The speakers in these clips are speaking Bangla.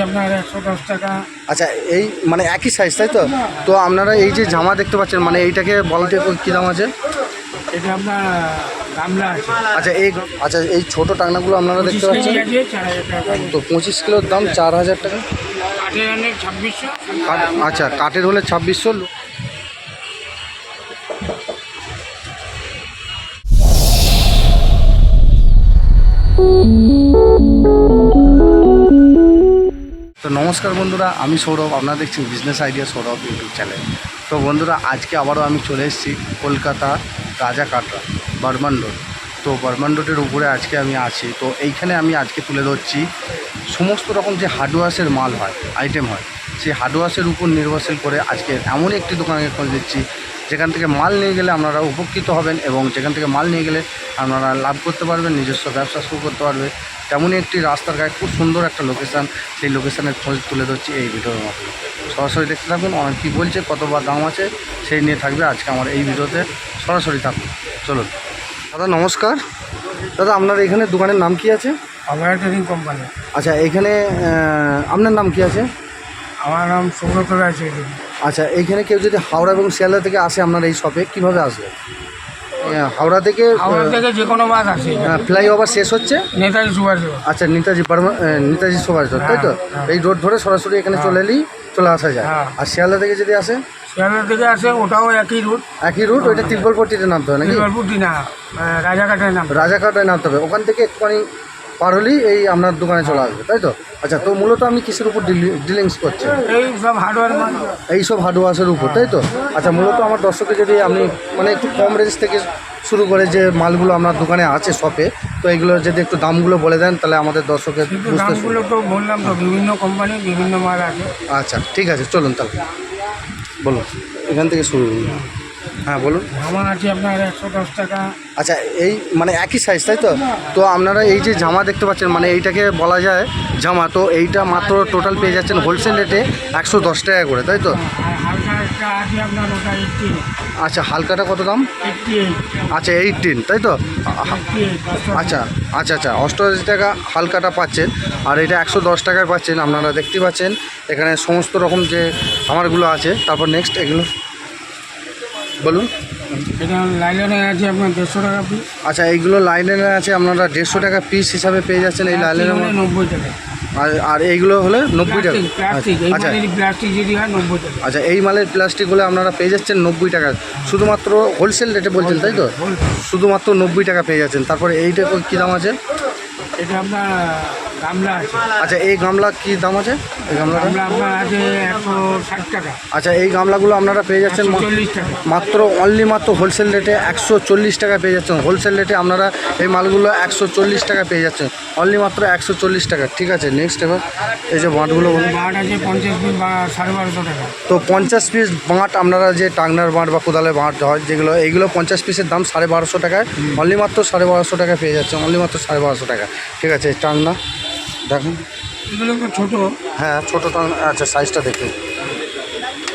আপনার একশো দশ টাকা। আচ্ছা এই মানে একই সাইজ তাই তো? তো আপনারা এই যে জামা দেখতে পাচ্ছেন মানে এইটাকে বলতে কী দাম আছে? এটা আপনার গামলা আচ্ছা এই আচ্ছা এই ছোটো টাংনাগুলো আপনারা দেখতে পাচ্ছেন? তো পঁচিশ কিলোর দাম চার হাজার টাকা? কাঠের ছাব্বিশশো। আচ্ছা কাঠের হলে ছাব্বিশশো। নমস্কার বন্ধুরা, আমি সৌরভ, আপনারা দেখছেন business idea Sourav YouTube channel তো বন্ধুরা, আজকে আবারও আমি চলে এসেছি কলকাতা রাজা কাটরা বর্মান রোড। তো বর্মান রোডের উপরে আজকে আমি আছি। তো এইখানে আমি আজকে তুলে ধরছি সমস্ত রকম যে হার্ডওয়ার্সের মাল হয় আইটেম হয়, সেই হার্ডওয়ার্সের উপর নির্ভরশীল করে আজকে এমন একটি দোকানে খোঁজ দিচ্ছি যেখান থেকে মাল নিয়ে গেলে আপনারা উপকৃত হবেন এবং যেখান থেকে মাল নিয়ে গেলে আপনারা লাভ করতে পারবেন নিজস্ব ব্যবসা শুরু করতে পারবে। তেমনই একটি রাস্তার গায়ে খুব সুন্দর একটা লোকেশান সেই লোকেশানের খোঁজ তুলে ধরছি এই ভিডিওর মাধ্যমে। সরাসরি দেখতে থাকুন অনেক কী বলছে কত বা দাম আছে সেই নিয়ে থাকবে আজকে আমার এই ভিডিওতে। সরাসরি থাকুন চলুন। দাদা নমস্কার। দাদা আপনার এখানে দোকানের নাম কি আছে? আমার ট্রেডিং কোম্পানি। আচ্ছা এখানে আপনার নাম কি আছে? আমার নাম সৌরভ রায় চৌধুরী। আচ্ছা এইখানে কেউ যদি হাওড়া এবং শিয়ালদা থেকে আসে আপনার এই শপে কীভাবে আসবে? হাওড়া থেকে হাওড়া থেকে যে কোনো বাস আছে ফ্লাইওভার শেষ হচ্ছে? নেতাজি সুভাষ আচ্ছা নেতাজি নেতাজি সুভাষ তাই তো? হ্যাঁ, এই রোড ধরে সরাসরি এখানে চলে এলেই চলে আসা যায়। হ্যাঁ। আর শিয়ালদা থেকে যদি আসে? শিয়ালদা থেকে আসে ওটাও একই রুট একই রুট ওইটা তিরপলপট্টিতে নামতে হবে নাকি? তিরুপতি না রাজাঘাটের নাম রাজাঘাটায় নামতে হবে। ওখান থেকে একটুখানি পার হলেই এই আপনার দোকানে চলে আসবে তাই তো? আচ্ছা তো মূলত আমি কিসের উপর ডিলিংস করছি? এই সব হার্ডওয়্যার হার্ডওয়ার্সের উপর তাই তো? আচ্ছা মূলত আমার দর্শকে যদি আপনি মানে একটু কম রেঞ্জ থেকে শুরু করে যে মালগুলো আপনার দোকানে আছে শপে তো এগুলো যদি একটু দামগুলো বলে দেন তাহলে আমাদের দর্শকের দামগুলো তো বললাম তো বিভিন্ন কোম্পানি বিভিন্ন মাল আছে। আচ্ছা ঠিক আছে চলুন তাহলে। বলুন এখান থেকে শুরু করুন হ্যাঁ বলুন। আমার আছে আপনার একশো দশ টাকা। আচ্ছা এই মানে একই সাইজ তাই তো? তো আপনারা এই যে জামা দেখতে পাচ্ছেন মানে এইটাকে বলা যায় জামা তো এইটা মাত্র টোটাল পেয়ে যাচ্ছেন হোলসেল রেটে একশো দশ টাকা করে তাই তো? এইটটি আচ্ছা হালকাটা কত দাম? আচ্ছা এইটিন তাই তো? আচ্ছা আচ্ছা আচ্ছা অষ্টআশি টাকা হালকাটা পাচ্ছেন আর এটা একশো দশ টাকায় পাচ্ছেন আপনারা দেখতে পাচ্ছেন এখানে সমস্ত রকম যে খামারগুলো আছে তারপর নেক্সট এগুলো বলুন। এটা লাইলনে আছে আপনার দেড়শো টাকা পিস আচ্ছা এইগুলো লাইনের আছে আপনারা দেড়শো টাকা পিস হিসাবে পেয়ে যাচ্ছেন এই লাইনের নব্বই টাকা। আর আর এইগুলো হলে নব্বই টাকা। আচ্ছা। প্লাস্টিক যদি হয় নব্বই টাকা। আচ্ছা এই মালের প্লাস্টিকগুলো আপনারা পেয়ে যাচ্ছেন নব্বই টাকা। শুধুমাত্র হোলসেল রেটে বলছেন তাই তো? শুধুমাত্র নব্বই টাকা পেয়ে যাচ্ছেন। তারপরে এইটা কী দাম আছে? এটা আপনার গামলা আছে। আচ্ছা এই গামলা কী দাম আছে? এই গামলাটা? গামলা আপনার আছে একশো ষাট টাকা। আচ্ছা এই গামলাগুলো আপনারা পেয়ে যাচ্ছেন মা- চল্লিশ টাকা। মাত্র অনলি মাত্র হোলসেল রেটে একশো চল্লিশ টাকা পেয়ে যাচ্ছেন। হোলসেল রেটে আপনারা এই মালগুলো একশো চল্লিশ টাকা পেয়ে যাচ্ছেন। অনলি মাত্র একশো চল্লিশ টাকা। ঠিক আছে নেক্সট এবার এই যে বাঁটগুলো বলুন। বাট আছে পঞ্চাশ পিস বা সাড়ে বারোশো টাকা। তো পঞ্চাশ পিস বাঁট আপনারা যে টাংনার বাঁট বা কোদালের বাঁট হয় যেগুলো এইগুলো পঞ্চাশ পিসের দাম সাড়ে বারোশো টাকায়। অনলি মাত্র সাড়ে বারোশো টাকা পেয়ে যাচ্ছেন। অনলি মাত্র সাড়ে বারোশো টাকা ঠিক আছে টাংনা দেখুন। এগুলো ছোটো? হ্যাঁ ছোটো টাংনা আচ্ছা সাইজটা দেখুন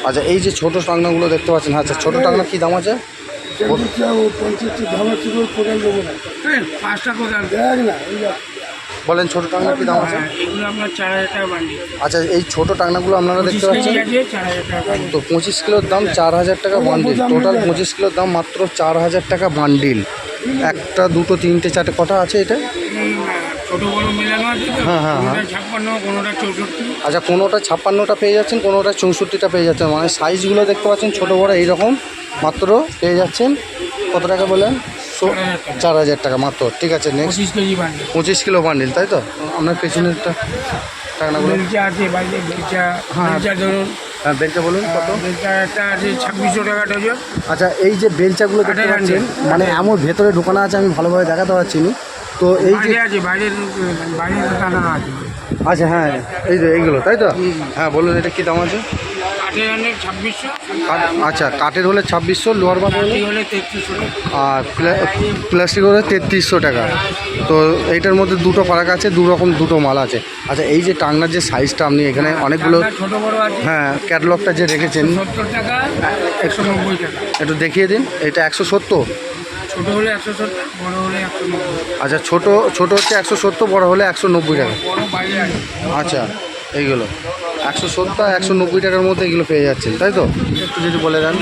আচ্ছা এই যে ছোটো টাংনাগুলো দেখতে পাচ্ছেন আচ্ছা ছোটো টাংনা কী দাম আছে? বলেন ছোটো টাংনা কী দাম আছে? হ্যাঁ, আচ্ছা এই ছোটো টাংনাগুলো আপনারা দেখতে পাচ্ছেন? তো পঁচিশ কিলোর দাম চার হাজার টাকা বান্ডিল টোটাল পঁচিশ কিলোর দাম মাত্র চার হাজার টাকা বান্ডিল একটা দুটো তিনটে চারটে কটা আছে এটা? হ্যাঁ, হ্যাঁ, চৌষট্টি? আচ্ছা কোনোটা ছাপ্পান্নটা পেয়ে যাচ্ছেন কোনোটা চৌষট্টিটা পেয়ে যাচ্ছেন। মানে সাইজগুলো দেখতে পাচ্ছেন ছোটো বড় এইরকম মাত্র পেয়ে যাচ্ছেন। কত টাকা বলেন চার হাজার টাকা। মাত্র। ঠিক আছে নেক্সট পঁচিশ কিলো বান্ডিল তাই তো? আপনার পেছনেরটা টাকাগুলো। হ্যাঁ। বেলচা হ্যাঁ বেলচা বলুন কত? আছে ছাব্বিশশো টাকা ডজন। আচ্ছা এই যে বেলচাগুলো দেখতে আঠারো পাচ্ছেন মানে এমন ভেতরে ঢোকানো আছে আমি ভালোভাবে দেখাতে পারছি না। তো এই যে আছে বাইরের বাইরের আছে। আচ্ছা হ্যাঁ এই যে এইগুলো তাই তো? হ্যাঁ বলুন এটা কী দাম আছে? কাঠের অনেক ছাব্বিশশো আচ্ছা কাঠের হলে ছাব্বিশশো লোহার বাঁধ হলে? তেত্রিশশো আর প্লা- প্লাস্টিক হলে তেত্রিশশো টাকা। তো এইটার মধ্যে দুটো ফারাক আছে দু রকম দুটো মাল আছে। আচ্ছা এই যে টাংনার যে সাইজটা আপনি এখানে অনেকগুলো বড় আছে। হ্যাঁ ক্যাটলগটা যে রেখেছেন সত্তর টাকা একশো নব্বই টাকা। একটু দেখিয়ে দিন এটা একশো সত্তর? ছোট হলে একশো সত্তর বড় হলে একশো নব্বই। আচ্ছা ছোটো ছোটো হচ্ছে একশো সত্তর বড় হলে একশো নব্বই টাকা। আচ্ছা এইগুলো। একশো সত্তর একশো নব্বই টাকার মধ্যে এগুলো পেয়ে যাচ্ছেন তাই তো? একটু যদি বলে দেন।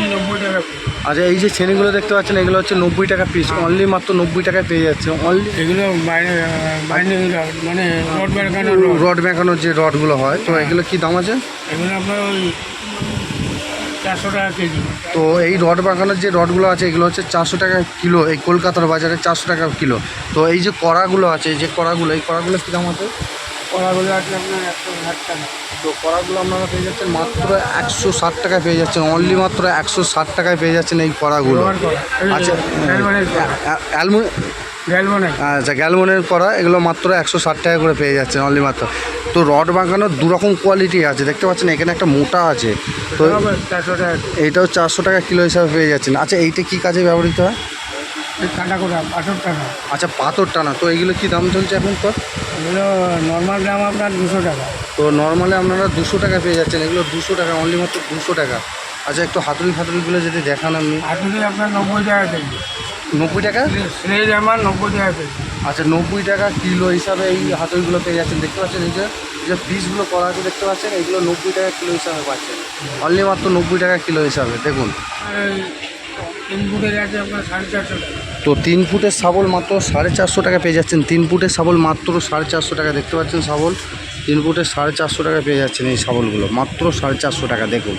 আচ্ছা এই যে ছেনিগুলো দেখতে পাচ্ছেন এগুলো হচ্ছে নব্বই টাকা পিস অনলি মাত্র নব্বই টাকায় পেয়ে যাচ্ছে অনলি এগুলো মানে রড বেরকানোর রড মেকানোর যে রডগুলো হয় তো এগুলো কি দাম আছে? এগুলো আপনার ওই চারশো টাকা কেজি। তো এই রড বাঁকানোর যে রডগুলো আছে এগুলো হচ্ছে চারশো টাকা কিলো এই কলকাতার বাজারে চারশো টাকা কিলো। তো এই যে কড়াগুলো আছে এই যে কড়াগুলো এই কড়াগুলো কী দাম আছে? কড়াগুলো আছে আপনার একশো ষাট টাকা। তো কড়াগুলো আপনারা পেয়ে যাচ্ছেন মাত্র একশো ষাট টাকায় পেয়ে যাচ্ছেন অনলি মাত্র একশো ষাট টাকায় পেয়ে যাচ্ছেন এই কড়াগুলো। আচ্ছা কড়া। আচ্ছা গ্যালমনের করা এগুলো মাত্র একশো ষাট টাকা করে পেয়ে যাচ্ছেন অনলি মাত্র। তো রড বাঁকানোর দুরকম কোয়ালিটি আছে দেখতে পাচ্ছেন এখানে একটা মোটা আছে। তো চারশো টাকা। এইটাও চারশো টাকা কিলো হিসাবে পেয়ে যাচ্ছেন। আচ্ছা এইটা কী কাজে ব্যবহৃত হয়? কাটা করা আঠেরো টাকা। আচ্ছা পাথর টানা তো এগুলো কি দাম চলছে এখন তো এগুলো নর্মাল দাম আপনার দুশো টাকা। তো নর্মালি আপনারা দুশো টাকা পেয়ে যাচ্ছেন। এগুলো দুশো টাকা অনলি মাত্র দুশো টাকা। আচ্ছা একটু হাতুড়ি ফাতুড়িগুলো যদি দেখান আপনি হাতুড়ি আপনার নব্বই টাকা কেজি। নব্বই টাকা? স্লেজ আমার নব্বই টাকা কেজি। আচ্ছা নব্বই টাকা কিলো হিসাবে এই হাতুড়িগুলো পেয়ে যাচ্ছেন। দেখতে পাচ্ছেন এই যে যে পিসগুলো করা আছে দেখতে পাচ্ছেন? এইগুলো নব্বই টাকা কিলো হিসাবে পাচ্ছেন। অনলি মাত্র নব্বই টাকা কিলো হিসাবে। দেখুন। তিন ফুটের আছে আপনার সাড়ে চারশো টাকা। তো তিন ফুটের শাবল মাত্র সাড়ে চারশো টাকা পেয়ে যাচ্ছেন। তিন ফুটের শাবল মাত্র সাড়ে চারশো টাকা, দেখতে পাচ্ছেন শাবল? তিন ফুটের সাড়ে চারশো টাকা পেয়ে যাচ্ছেন এই শাবলগুলো, মাত্র সাড়ে চারশো টাকা, দেখুন।